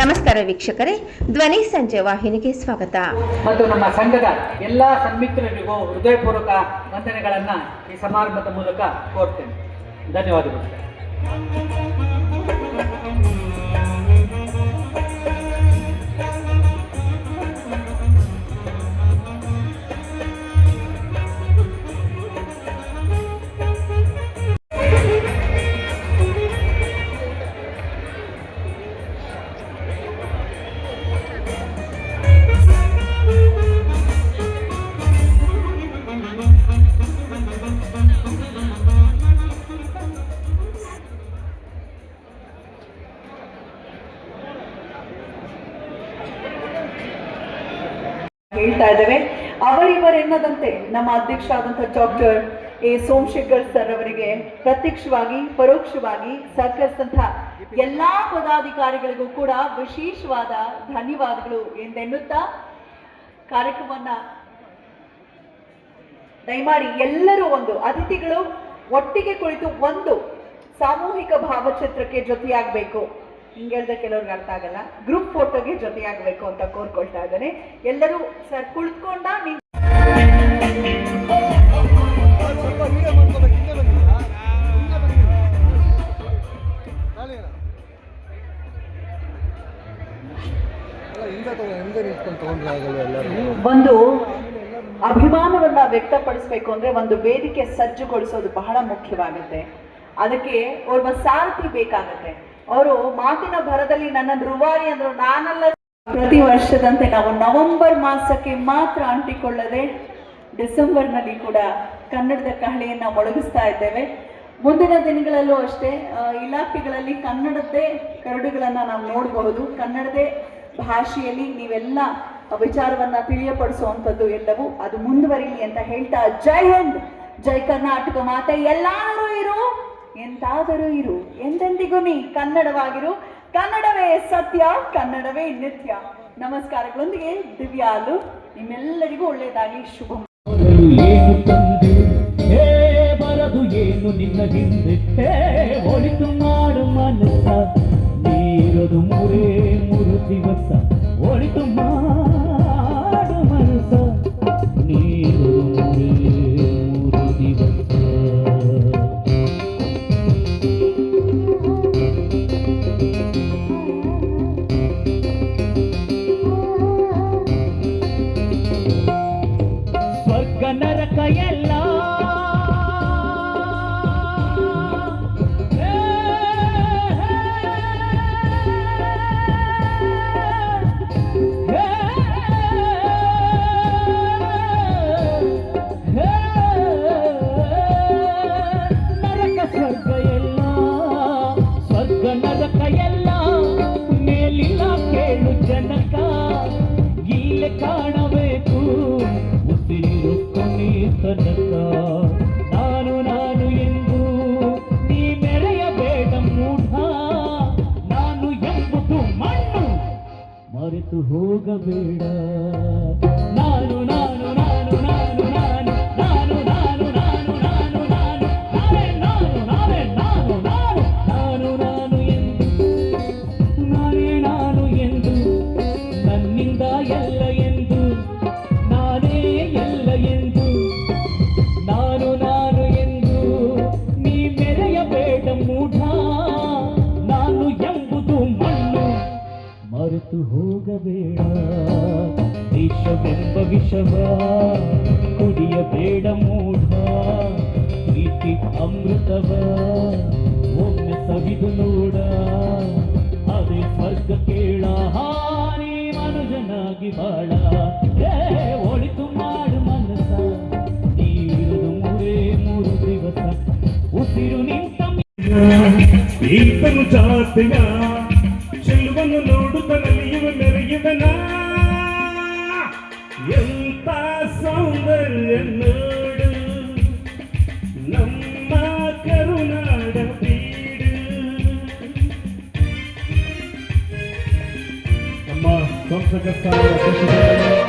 ನಮಸ್ಕಾರ ವೀಕ್ಷಕರೇ, ಧ್ವನಿ ಸಂಜೆ ವಾಹಿನಿಗೆ ಸ್ವಾಗತ. ಮತ್ತು ನಮ್ಮ ಸಂಘದ ಎಲ್ಲ ಸನ್ಮಿತ್ರರಿಗೂ ಹೃದಯಪೂರ್ವಕ ವಂದನೆಗಳನ್ನು ಈ ಸಮಾರಂಭದ ಮೂಲಕ ಕೋರ್ತೇನೆ. ಧನ್ಯವಾದಗಳು. ಹೇಳ್ತಾ ಇದ್ದೇವೆ. ಅವರಿವರೆನ್ನದಂತೆ ನಮ್ಮ ಅಧ್ಯಕ್ಷ ಆದಂಥ ಡಾಕ್ಟರ್ ಎ ಸೋಮಶೇಖರ್ ಸರ್ ಅವರಿಗೆ ಪ್ರತ್ಯಕ್ಷವಾಗಿ, ಪರೋಕ್ಷವಾಗಿ ಸಹಕರಿಸಿದಂತಹ ಎಲ್ಲಾ ಪದಾಧಿಕಾರಿಗಳಿಗೂ ಕೂಡ ವಿಶೇಷವಾದ ಧನ್ಯವಾದಗಳು ಎಂದೆನ್ನುತ್ತಾ ಕಾರ್ಯಕ್ರಮವನ್ನ ದಯಮಾಡಿ ಎಲ್ಲರೂ ಒಂದು ಅತಿಥಿಗಳು ಒಟ್ಟಿಗೆ ಕುಳಿತು ಒಂದು ಸಾಮೂಹಿಕ ಭಾವಚಿತ್ರಕ್ಕೆ ಜೊತೆಯಾಗಬೇಕು. ಹಿಂಗೆ ಹೇಳಿದ್ರೆ ಕೆಲವ್ರಿಗೆ ಅರ್ಥ ಆಗಲ್ಲ. ಗ್ರೂಪ್ ಫೋಟೋಗೆ ಜೊತೆಯಾಗಬೇಕು ಅಂತ ಕೋರ್ಕೊಳ್ತಾ ಇದ್ದಾನೆ. ಎಲ್ಲರೂ ಸರ್ ಕುಳಿತುಕೊಂಡ ನಿಂತ್ಕೊಂಡು ಎಲ್ಲರೂ ಒಂದು ಅಭಿಮಾನವನ್ನ ವ್ಯಕ್ತಪಡಿಸ್ಬೇಕು ಅಂದ್ರೆ ಒಂದು ವೇದಿಕೆ ಸಜ್ಜುಗೊಳಿಸೋದು ಬಹಳ ಮುಖ್ಯವಾಗುತ್ತೆ. ಅದಕ್ಕೆ ಒಬ್ಬ ಸಾರಥಿ ಬೇಕಾಗುತ್ತೆ. ಅವರು ಮಾತಿನ ಭರದಲ್ಲಿ ನನ್ನ ರುವಾರಿ ಅಂದ್ರು, ನಾನಲ್ಲ ಪ್ರತಿ ವರ್ಷದಂತೆ ನಾವು ನವೆಂಬರ್ ಮಾಸಕ್ಕೆ ಮಾತ್ರ ಅಂಟಿಕೊಳ್ಳದೆ ಡಿಸೆಂಬರ್ನಲ್ಲಿ ಕೂಡ ಕನ್ನಡದ ಕಹಳೆಯನ್ನ ಮೊಳಗಿಸ್ತಾ ಇದ್ದೇವೆ. ಮುಂದಿನ ದಿನಗಳಲ್ಲೂ ಅಷ್ಟೇ ಇಲಾಖೆಗಳಲ್ಲಿ ಕನ್ನಡದ್ದೇ ಕರಡುಗಳನ್ನ ನಾವು ನೋಡಬಹುದು. ಕನ್ನಡದೇ ಭಾಷೆಯಲ್ಲಿ ನೀವೆಲ್ಲ ವಿಚಾರವನ್ನ ತಿಳಿಯಪಡಿಸುವಂಥದ್ದು ಎಲ್ಲವೂ ಅದು ಮುಂದುವರಿಲಿ ಅಂತ ಹೇಳ್ತಾ ಜೈ ಹಿಂದ್, ಜೈ ಕರ್ನಾಟಕ ಮಾತೆ ಎಲ್ಲರೂ ಇರು. ಎಂತಾದರೂ ಇರು, ಎಂದೆಂದಿಗೂ ನೀ ಕನ್ನಡವಾಗಿರು. ಕನ್ನಡವೇ ಸತ್ಯ, ಕನ್ನಡವೇ ನಿತ್ಯ. ನಮಸ್ಕಾರಗಳೊಂದಿಗೆ ದಿವ್ಯಾಲು ನಿಮ್ಮೆಲ್ಲರಿಗೂ ಒಳ್ಳೆಯದಾಗಲಿ, ಶುಭ ಬರದು ಏನು ನಿನ್ನ ಹಿಂದೆ? ಒಳಿತು ಮಾಡು ಮನಸ್ಸ. ನೀರದು ಮೂರೇ ಮೂರು ದಿವಸ. ಒಳಿತು ಮಾಡು ಮರೆತು ಹೋಗಬೇಡ. ನಾನು ಮರೆತು ಹೋಗಬೇಡ. ದೇಶವೆಂಬ ವಿಷವ ಕುಡಿಯಬೇಡ ಮೂಢ. ಪ್ರೀತಿ ಅಮೃತವ ಒಮ್ಮೆ ಸವಿದು ನೋಡ. ಅದೇ ಸ್ವರ್ಗ ಕೇಳ, ಹಾನಿ ಮನುಜನಾಗಿ ಬಾಳ. ಒಳಿತು ಮಾಡು ಮನಸ ನೀರು ಮೂರೇ ಮೂರು ದಿವಸ. ಉಸಿರು ನಿಂತ ಜಾತಿಯ ಇವನು ನೋಡುತ್ತಾನಲ್ಲಿ ಇವನೆರೆಗಿದನ ಎಂತ ಸೌಂದರ್ಯ ನೋಡು ನಮ್ಮ ಕರುನಾಡ ಬೀಡು ನಮ್ಮ ಸಂಸದ ಸಾಲ